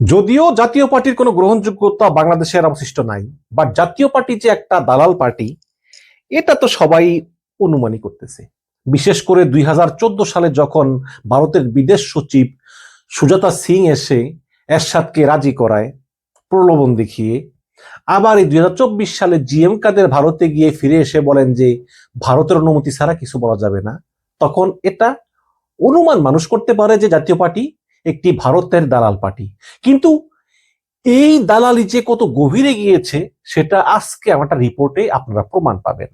যদিও জাতীয় পার্টির কোনো গ্রহণযোগ্যতা বাংলাদেশের অবশিষ্ট নাই বাট জাতীয় পার্টি যে একটা দালাল পার্টি, এটা তো সবাই অনুমানই করতেছে। বিশেষ করে দুই হাজার চোদ্দ সালে যখন ভারতের বিদেশ সচিব সুজাতা সিং এসে এরশাদকে রাজি করায়, প্রলোভন দেখিয়ে, আবার এই দুই হাজার চব্বিশ সালে জিএম কাদের ভারতে গিয়ে ফিরে এসে বলেন যে, ভারতের অনুমতি ছাড়া কিছু বলা যাবে না, তখন এটা অনুমান মানুষ করতে পারে যে জাতীয় পার্টি একটি ভারতের দালাল পার্টি। কিন্তু এই দালালি যে কত গভীরে গিয়েছে, সেটা আজকে আমার রিপোর্টে আপনারা প্রমাণ পাবেন।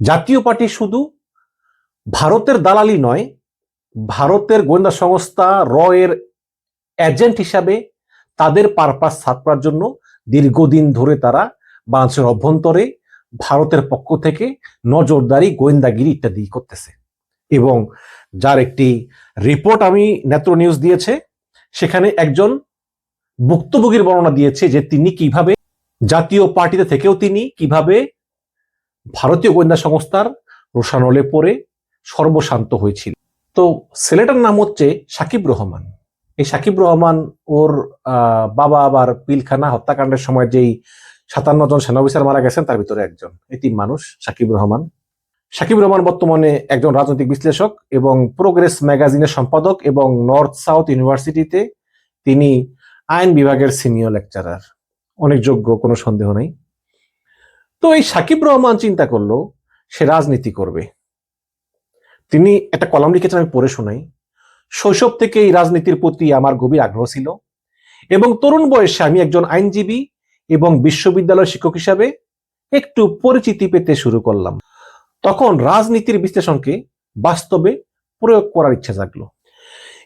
জাতীয় পার্টি শুধু ভারতের দালালি নয়, ভারতের গোয়েন্দা সংস্থা র এর এজেন্ট হিসাবে তাদের পারপাস ছাপড়ার জন্য দীর্ঘদিন ধরে তারা বাংলাদেশের অভ্যন্তরে ভারতের পক্ষ থেকে নজরদারি, গোয়েন্দাগিরি ইত্যাদি করতেছে। এবং যার একটি রিপোর্ট আমি নেত্র নিউজ দিয়েছে। সেখানে একজন ভুক্তভোগীর বর্ণনা দিয়েছে যে তিনি কীভাবে জাতীয় পার্টিতে থেকেও তিনি কীভাবে ভারতীয় গোয়েন্দা সংস্থার রোশানলে পড়ে সর্বশান্ত হয়েছিল তো ছেলেটার নাম হচ্ছে সাকিব রহমান। এই সাকিব রহমান ওর বাবা আবার পিলখানা হত্যাকাণ্ডের সময় যেই সাতান্ন জন সেনা অফিসার মারা গেছেন, তার ভিতরে একজন। তিন মানুষ, সাকিব রহমান সাকিব রহমান বর্তমানে একজন রাজনৈতিক বিশ্লেষক এবং প্রোগ্রেস ম্যাগাজিনের সম্পাদক এবং নর্থ সাউথ ইউনিভার্সিটিতে তিনি আইন বিভাগের সিনিয়র লেকচারার অনেক যোগ্য, কোনো সন্দেহ নেই। তো এই সাকিব রহমান চিন্তা করল, সে রাজনীতি করবে। তিনি একটা কলাম লিখেছেন, আমি পড়ে শোনাই। শৈশব থেকে এই রাজনীতির প্রতি আমার গভীর আগ্রহ ছিল এবং তরুণ বয়সে আমি একজন আইনজীবী এবং বিশ্ববিদ্যালয় শিক্ষক হিসাবে একটু পরিচিতি পেতে শুরু করলাম। তখন রাজনীতির বিশ্লেষণকে বাস্তবে প্রয়োগ করার ইচ্ছা জাগলো।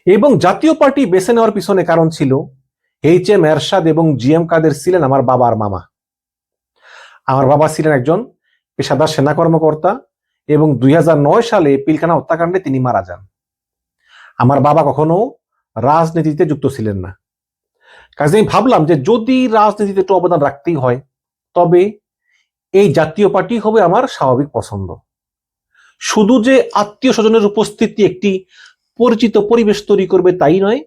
এবং জাতীয় পার্টি বেছে নেওয়ার পিছনে কারণ ছিল এইচ এম এরশাদ এবং জি এম কাদের ছিলেন আমার বাবার মামা। আমার বাবা ছিলেন একজন পেশাদার সেনা কর্মকর্তা এবং দুই হাজার নয় সালে পিলখানা হত্যাকাণ্ডে তিনি মারা যান। আমার বাবা কখনো রাজনীতিতে যুক্ত ছিলেন না। কাজে আমি ভাবলাম যে যদি রাজনীতিতে একটু অবদান রাখতেই হয়, তবে এই জাতীয় পার্টি হবে আমার স্বাভাবিক পছন্দ। শুধু যে আত্মীয় স্বজনের উপস্থিতি একটি পরিচিত পরিবেশ তৈরি করবে তাই নয়,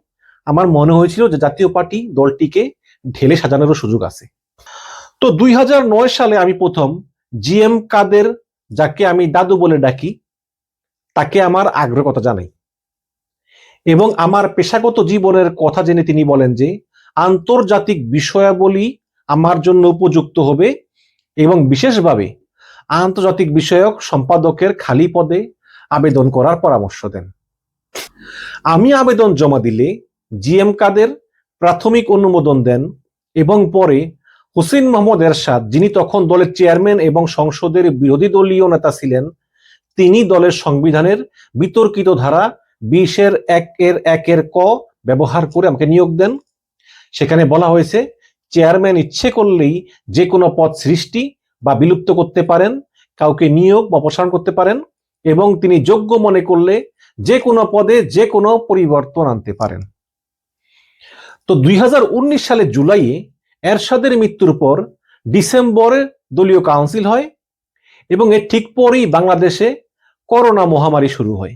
আমার মনে হয়েছিল যে জাতীয় পার্টি দলটিকে ঢেলে সাজানোরও সুযোগ আছে। তো দুই হাজার নয় সালে আমি প্রথম জিএম কাদের, যাকে আমি দাদু বলে ডাকি, তাকে আমার আগ্রহ কথা জানাই। এবং আমার পেশাগত জীবনের কথা জেনে তিনি বলেন যে, আন্তর্জাতিক বিষয়াবলী আমার জন্য উপযুক্ত হবে এবং বিশেষভাবে আন্তর্জাতিক বিষয়ক সম্পাদকের খালি পদে আবেদন করার পরামর্শ দেন। আমি আবেদন জমা দিলে জিএম কাদের প্রাথমিক অনুমোদন দেন এবং পরে হুসেন মোহাম্মদ এরশাদ, যিনি তখন দলের চেয়ারম্যান এবং সংসদের বিরোধী দলীয় নেতা ছিলেন, তিনি দলের সংবিধানের বিতর্কিত ধারা বিশের এক এর একের ক ব্যবহার করে আমাকে নিয়োগ দেন। সেখানে বলা হয়েছে, চেয়ারম্যান ইচ্ছে করলেই যে কোনো পদ সৃষ্টি বা বিলুপ্ত করতে পারেন, কাউকে নিয়োগ বা অপসারণ করতে পারেন এবং তিনি যোগ্য মনে করলে যে কোনো পদে যে কোনো পরিবর্তন আনতে পারেন। তো দুই সালের জুলাইয়ে এরশাদের মৃত্যুর পর ডিসেম্বরে দলীয় কাউন্সিল হয় এবং এর ঠিক পরেই বাংলাদেশে করোনা মহামারী শুরু হয়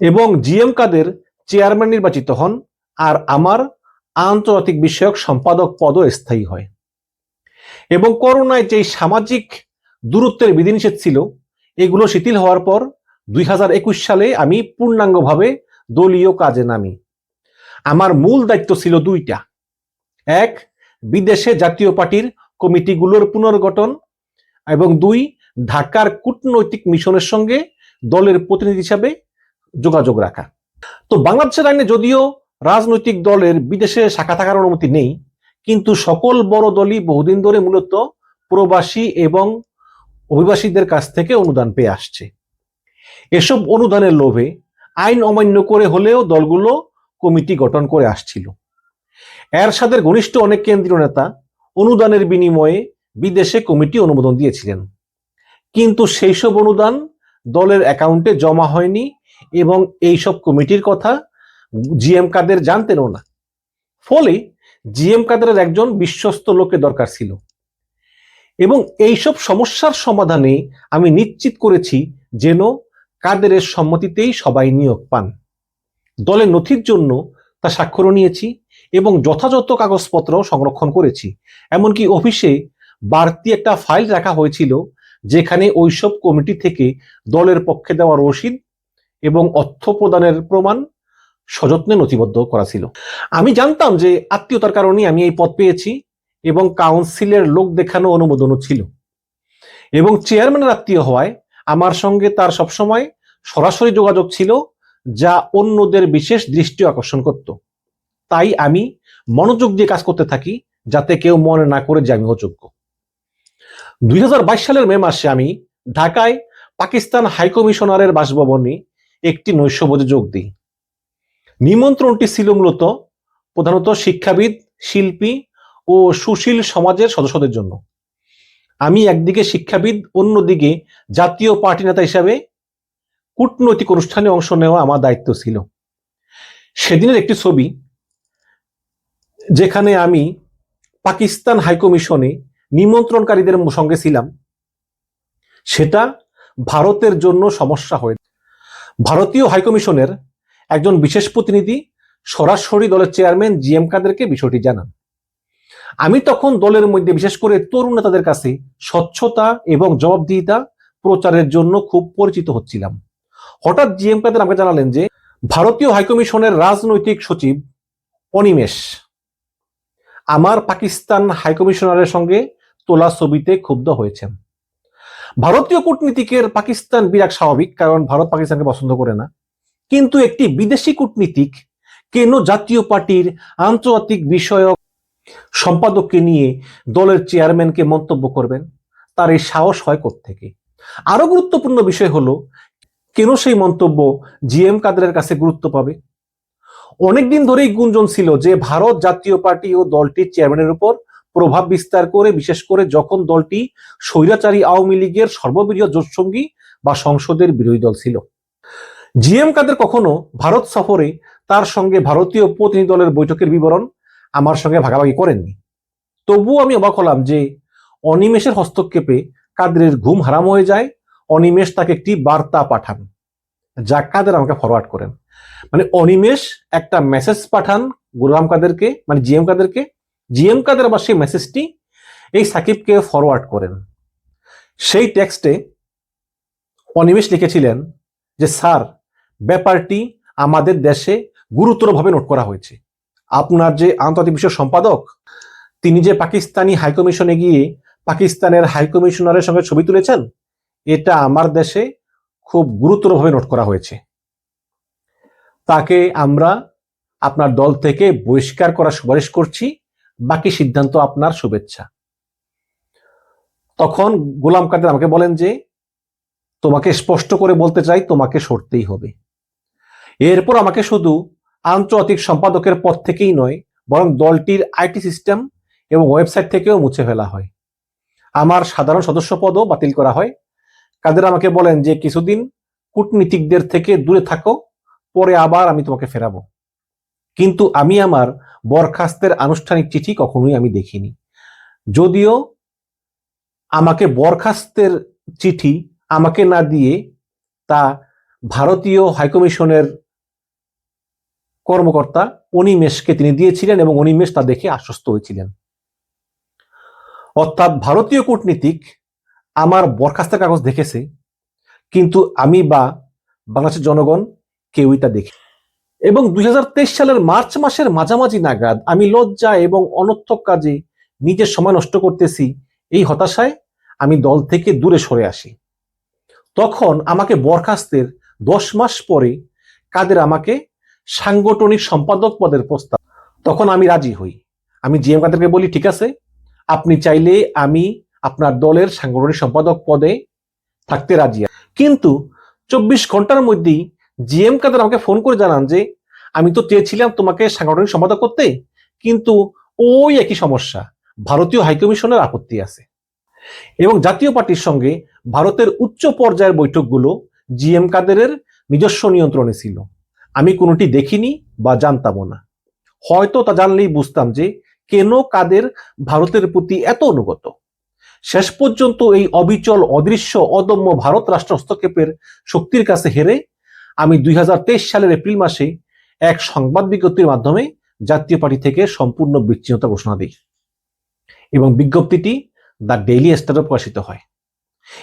এবং জিএম কাদের চেয়ারম্যান নির্বাচিত হন আর আমার আন্তর্জাতিক বিষয়ক সম্পাদক পদও স্থায়ী হয়। এবং করোনায় যে সামাজিক দূরত্বের বিধিনিষেধ ছিল, এগুলো শিথিল হওয়ার পর দুই হাজার একুশ সালে আমি পূর্ণাঙ্গভাবে দলীয় কাজে নামি। আমার মূল দায়িত্ব ছিল দুইটা। এক, বিদেশে জাতীয় পার্টির কমিটিগুলোর পুনর্গঠন এবং দুই, ঢাকার কূটনৈতিক মিশনের সঙ্গে দলের প্রতিনিধি হিসাবে যোগাযোগ রাখা। তো বাংলাদেশের আইনে যদিও রাজনৈতিক দলের বিদেশে শাখা থাকার অনুমতি নেই কিন্তু সকল বড় দলই বহুদিন ধরে মূলত প্রবাসী এবং অভিবাসীদের কাছ থেকে অনুদান পেয়ে আসছে। এসব অনুদানের লোভে আইন অমান্য করে হলেও দলগুলো কমিটি গঠন করে আসছিল। এরশাদের ঘনিষ্ঠ অনেক কেন্দ্রীয় নেতা অনুদানের বিনিময়ে বিদেশে কমিটি অনুমোদন দিয়েছিলেন। কিন্তু সেই সব অনুদান দলের অ্যাকাউন্টে জমা হয়নি এবং এইসব কমিটির কথা জিএম কাদের জানতেনও না। ফলে জিএম কাদেরের একজন বিশ্বস্ত লোকের দরকার ছিল। এবং এইসব সমস্যার সমাধানে আমি নিশ্চিত করেছি যেন কাদেরের সম্মতিতেই সবাই নিয়োগ পান। দলের নথির জন্য তা স্বাক্ষরও নিয়েছি এবং যথাযথ কাগজপত্র সংরক্ষণ করেছি। এমনকি অফিসে বাড়তি একটা ফাইল রাখা হয়েছিল যেখানে ওইসব কমিটি থেকে দলের পক্ষে দেওয়া রসিদ এবং অর্থ প্রদানের প্রমাণ সযত্নে নথিবদ্ধ করা ছিল। আমি জানতাম যে আত্মীয়তার কারণে আমি এই পদ পেয়েছি এবং কাউন্সিলের লোক দেখানো অনুমোদনও ছিল। এবং চেয়ারম্যানের আত্মীয় হওয়ায় আমার সঙ্গে তার সবসময় সরাসরি যোগাযোগ ছিল, যা অন্যদের বিশেষ দৃষ্টি আকর্ষণ করত। তাই আমি মনোযোগ দিয়ে কাজ করতে থাকি, যাতে কেউ মনে না করে যে আমি অযোগ্য। দুই হাজার বাইশ সালের মে মাসে আমি ঢাকায় পাকিস্তান হাইকমিশনারের বাসভবনে একটি নৈশভোজে যোগ দিই। নিমন্ত্রণটি ছিল মূলত প্রধানত শিক্ষাবিদ, শিল্পী ও সুশীল সমাজের সদস্যদের জন্য। আমি একদিকে শিক্ষাবিদ, অন্যদিকে জাতীয় পার্টি নেতা হিসাবে কূটনৈতিক অনুষ্ঠানে অংশ নেওয়া আমার দায়িত্ব ছিল। সেদিনের একটি ছবি, যেখানে আমি পাকিস্তান হাইকমিশনে নিমন্ত্রণকারীদের সঙ্গে ছিলাম, সেটা ভারতের জন্য সমস্যা হয়ে ভারতীয় হাইকমিশনের একজন বিশেষ প্রতিনিধি সরাসরি দলের চেয়ারম্যান জি এম কাদেরকে বিষয়টি জানান। আমি তখন দলের মধ্যে বিশেষ করে তরুণ নেতাদের কাছে স্বচ্ছতা এবং জবাবদিহিতা প্রচারের জন্য খুব পরিচিত হচ্ছিলাম। হঠাৎ জি এম কাদের আমাকে জানালেন যে, ভারতীয় হাইকমিশনের রাজনৈতিক সচিব অনিমেষ, আমার পাকিস্তান হাইকমিশনারের সঙ্গে তোলা ছবিতে ক্ষুব্ধ হয়েছেন। ভারতীয় কূটনীতিকের পাকিস্তান বিরাট স্বাভাবিক, কারণ ভারত পাকিস্তানকে পছন্দ করে না। কিন্তু একটি বিদেশি কূটনীতিক কেন জাতীয় পার্টির আন্তর্জাতিক বিষয়ক সম্পাদককে নিয়ে দলের চেয়ারম্যানকে মন্তব্য করবেন? তার এই সাহস হয় থেকে আরও গুরুত্বপূর্ণ বিষয় হলো, কেন সেই মন্তব্য জিএম কাদের কাছে গুরুত্ব পাবে? অনেকদিন ধরেই গুঞ্জন ছিল যে ভারত জাতীয় পার্টি ও দলটির চেয়ারম্যানের উপর প্রভাব বিস্তার করে, বিশেষ করে যখন দলটি স্বৈরাচারী আওয়ামী লীগের সর্ববৃহৎ জোটসঙ্গী বা সংসদের বিরোধী দল ছিল। জিএম কাদের কখনো ভারত সফরে তার সঙ্গে ভারতীয় প্রতিনিধি দলের বৈঠকের বিবরণ আমার সঙ্গে ভাগাভাগি করেননি। তবুও আমি অবাক হলাম যে অনিমেষের হস্তক্ষেপে কাদের ঘুম হারাম হয়ে যায়, অনিমেষ তাকে একটি বার্তা পাঠান। যা কাদের আমাকে ফরওয়ার্ড করেন। মানে অনিমেষ একটা মেসেজ পাঠান গুলাম কাদেরকে মানে জিএম কাদেরকে। জিএম কাদের আবার সেই মেসেজটি এই সাকিবকে ফরওয়ার্ড করেন। সেই টেক্সটে অনিমেষ লিখেছিলেন যে, স্যার ব্যাপারটি আমাদের দেশে গুরুতরভাবে নোট করা হয়েছে। আপনার যে আন্তর্জাতিক বিষয় সম্পাদক, তিনি যে পাকিস্তানি হাইকমিশনে গিয়ে পাকিস্তানের হাইকমিশনারের সঙ্গে ছবি তুলেছেন, এটা আমার দেশে খুব গুরুতরভাবে নোট করা হয়েছে। তাকে আমরা আপনার দল থেকে বহিষ্কার করার সুপারিশ করছি। বাকি সিদ্ধান্ত আপনার শুভেচ্ছা। তখন গোলাম কাদের আমাকে বলেন যে, তোমাকে স্পষ্ট করে বলতে চাই, তোমাকে সরতেই হবে। এরপর আমাকে শুধু আন্তর্জাতিক সম্পাদকের পদ থেকেই নয়, বরং দলটির আইটি সিস্টেম এবং ওয়েবসাইট থেকেও মুছে ফেলা হয়। আমার সাধারণ সদস্য পদও বাতিল করা হয়। কাদের আমাকে বলেন যে, কিছুদিন কূটনীতিকদের থেকে দূরে থাকো, পরে আবার আমি তোমাকে ফেরাবো। কিন্তু আমি আমার বরখাস্তের আনুষ্ঠানিক চিঠি কখনোই আমি দেখিনি। যদিও আমাকে বরখাস্তের চিঠি আমাকে না দিয়ে তা ভারতীয় হাইকমিশনের কর্মকর্তা অনিমেষকে তিনি দিয়েছিলেন এবং অনিমেষ তা দেখে আশ্বস্ত হয়েছিলেন। অর্থাৎ ভারতীয় কূটনীতিক আমার বরখাস্তের কাগজ দেখেছে, কিন্তু আমি বা বাংলাদেশের জনগণ কেউই তা দেখে এবং দুই হাজার তেইশ সালের মার্চ মাসের মাঝামাঝি নাগাদ আমি লজ্জা এবং অনর্থক কাজে নিজের সময় নষ্ট করতেছি, এই হতাশায় আমি দল থেকে দূরে সরে আসি। তখন আমাকে বরখাস্তের দশ মাস পরে কাদের আমাকে সাংগঠনিক সম্পাদক পদের প্রস্তাব। তখন আমি রাজি হই। আমি জিএম কাদেরকে বলি, ঠিক আছে, আপনি চাইলে আমি আপনার দলের সাংগঠনিক সম্পাদক পদে থাকতে রাজি কিন্তু চব্বিশ ঘণ্টার মধ্যেই জিএম কাদের আমাকে ফোন করে জানান যে, আমি তো চেয়েছিলাম তোমাকে সাংগঠনিক সম্পাদক করতে, কিন্তু ওই একই সমস্যা, ভারতীয় হাইকমিশনের আপত্তি আছে। এবং জাতীয় পার্টির সঙ্গে ভারতের উচ্চ পর্যায়ের বৈঠকগুলো জিএম কাদেরের নিজস্ব নিয়ন্ত্রণে ছিল। আমি কোনোটি দেখিনি বা জানতামও না। হয়তো তা জানলেই বুঝতাম যে কেন কাদের ভারতের প্রতি এত অনুগত। শেষ পর্যন্ত এই অবিচল, অদৃশ্য, অদম্য ভারত রাষ্ট্র হস্তক্ষেপের শক্তির কাছে হেরে আমি দুই হাজার তেইশ সালের এপ্রিল মাসে এক সংবাদ বিজ্ঞপ্তির মাধ্যমে জাতীয় পার্টি থেকে সম্পূর্ণ বিচ্ছিন্নতা ঘোষণা দিই এবং বিজ্ঞপ্তিটি দ্য ডেইলি স্টারে প্রকাশিত হয়।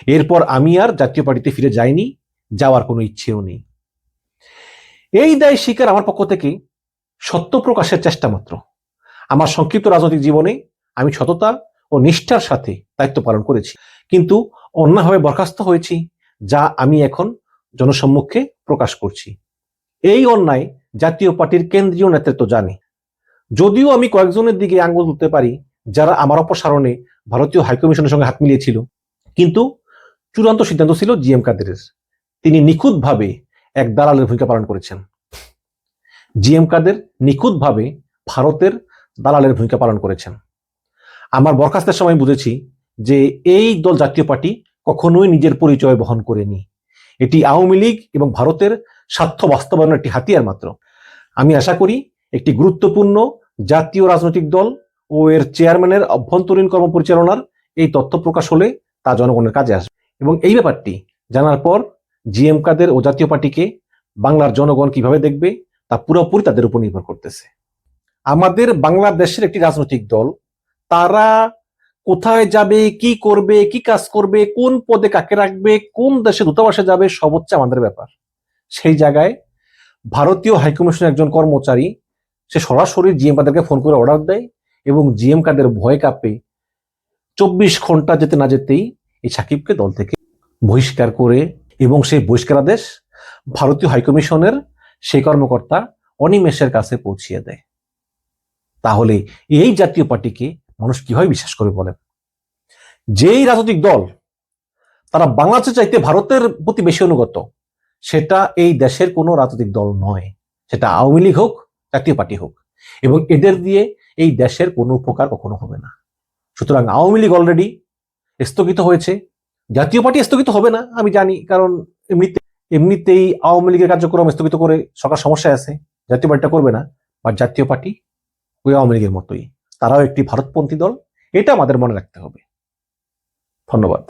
এরপর আমি আর জাতীয় পার্টিতে ফিরে যাইনি। যাওয়ার কোনো ইচ্ছেও নেই। এই দায় স্বীকার আমার পক্ষ থেকে সত্য প্রকাশের চেষ্টা মাত্র। আমার সংক্ষিপ্ত রাজনৈতিক জীবনে আমি সততা ও নিষ্ঠার সাথে দায়িত্ব পালন করেছি। কিন্তু অন্যভাবে বরখাস্ত হয়েছি, যা আমি এখন জনসম্মুখে প্রকাশ করছি। এই অন্যায় জাতীয় পার্টির কেন্দ্রীয় নেতৃত্ব জানে। যদিও আমি কয়েকজনের দিকে আঙ্গুল তুলতে পারি, যারা আমার অপসারণে ভারতীয় হাইকমিশনের সঙ্গে হাত মিলিয়েছিল। কিন্তু চূড়ান্ত সিদ্ধান্ত ছিল জি এম কাদেরের। তিনি নিখুঁতভাবে এক দালালের ভূমিকা পালন করেছেন। জি এম কাদের নিখুঁতভাবে ভারতের দালালের ভূমিকা পালন করেছেন। আমার বরখাস্তের সময় বুঝেছি যে এই দল জাতীয় পার্টি কখনোই নিজের পরিচয় বহন করেনি। এটি আওয়ামী লীগ এবং ভারতের স্বার্থ বাস্তবায়নের একটি হাতিয়ার মাত্র। আমি আশা করি একটি গুরুত্বপূর্ণ জাতীয় রাজনৈতিক দল ও এর চেয়ারম্যানের অভ্যন্তরীণ কর্মপরিচালনার এই তথ্য প্রকাশ হলে তা জনগণের কাজে আসবে। এবং এই ব্যাপারটি জানার পর জিএম কাদের ও জাতীয় পার্টিকে বাংলার জনগণ কীভাবে দেখবে, তা পুরোপুরি তাদের উপর নির্ভর করতেছে। আমাদের বাংলাদেশের একটি রাজনৈতিক দল, তারা কোথায় যাবে, কি করবে, কি কাজ করবে, কোন পদে কাকে রাখবে, কোন দেশে দূতাবাসে যাবে, সব হচ্ছে আমাদের ব্যাপার। সেই জায়গায় ভারতীয় হাইকমিশনের একজন কর্মচারী, সে সরাসরি জিএম কাদেরকে ফোন করে অর্ডার দেয় এবং জিএম কাদের ভয় কাঁপে, চব্বিশ ঘণ্টা যেতে না যেতেই এই সাকিবকে দল থেকে বহিষ্কার করে এবং সেই বহিষ্কারাদেশ ভারতীয় হাইকমিশনের সেই কর্মকর্তা অনিমেষের কাছে পৌঁছিয়ে দেয়। তাহলে এই জাতীয় পার্টিকে মানুষ কীভাবে বিশ্বাস করে বলেন? যেই রাজনৈতিক দল তারা বাংলাদেশের চাইতে ভারতের প্রতি বেশি অনুগত, সেটা এই দেশের কোনো রাজনৈতিক দল নয়। সেটা আওয়ামী লীগ হোক, জাতীয় পার্টি হোক। এবং এদের দিয়ে এই দেশের কোনো উপকার কখনো হবে না। সুতরাং আওয়ামী লীগ অলরেডি স্থগিত হয়েছে। জাতীয় পার্টি স্থগিত হবে না, আমি জানি, কারণ এমনিতে এমনিতেই আওয়ামী লীগের কার্যক্রম স্থগিত করে সরকার সমস্যায় আছে, জাতীয় পার্টিটা করবে না বা জাতীয় পার্টি ওই আওয়ামী লীগের মতোই। তারাও একটি ভারতপন্থী দল, এটা আমাদের মনে রাখতে হবে। ধন্যবাদ।